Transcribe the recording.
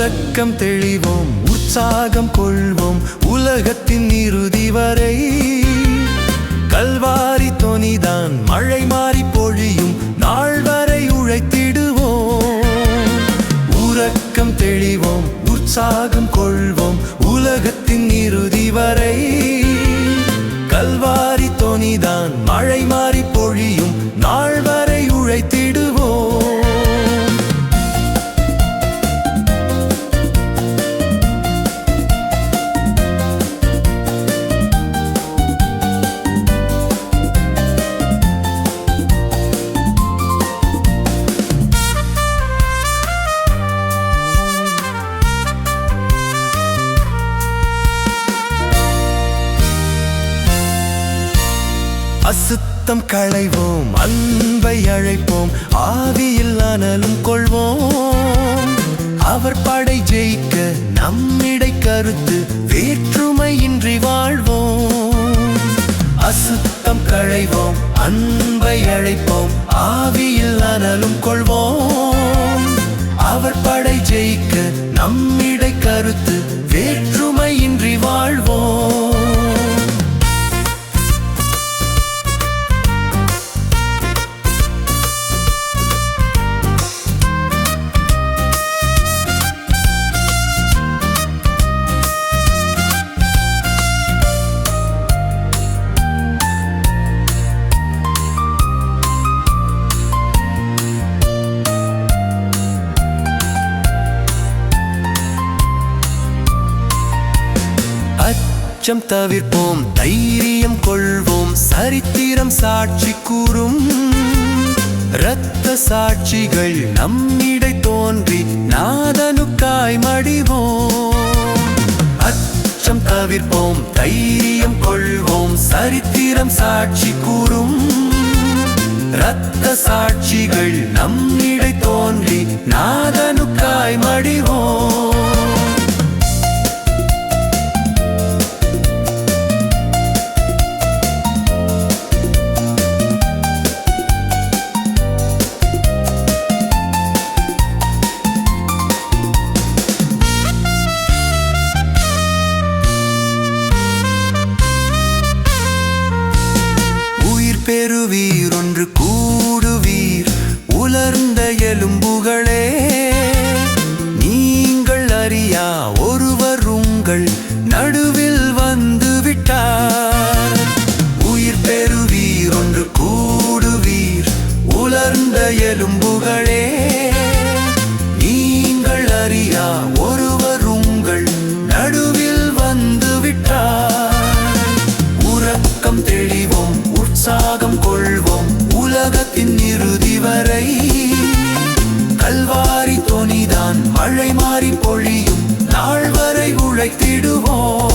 உறக்கம் தெளிவோம் உற்சாகம் கொள்வோம் உலகத்தின் இறுதி வரை. கல்வாரி தொனிதான் மழை மாறி பொழியும் நாள் வரை உழைத்திடுவோம். உறக்கம் தெளிவோம் உற்சாகம் கொள்வோம் உலகத்தின் இறுதி வரை. அசுத்தம் களைவோம் அன்பை அழைப்போம் ஆவியில் அனலும் கொள்வோம். அவர் படை ஜெயிக்க நம்மிடை கருத்து வேற்றுமையின்றி வாழ்வோம். அசுத்தம் களைவோம் அன்பை அழைப்போம் ஆவியில் அனலும் கொள்வோம். அவர் படை ஜெயிக்க நம்மிடை அச்சம் தவிர்ப்போம் தைரியம் கொள்வோம் சரித்திரம் சாட்சி கூறும். இரத்த சாட்சிகள் நம்மிடை தோன்றி நாதனுக்காய் மடிவோம். அச்சம் தவிர்ப்போம் தைரியம் கொள்வோம் சரித்திரம் சாட்சி கூறும். இரத்த சாட்சிகள் நம்மிடை தோன்றி நாதனுக்காய் மடிவோம். சேருவீர் ஒன்று கூடுவீர். உலர்ந்த எலும்புகளே மழை மாறி பொழியும். நாள் வரை உழைத்திடுவோம்.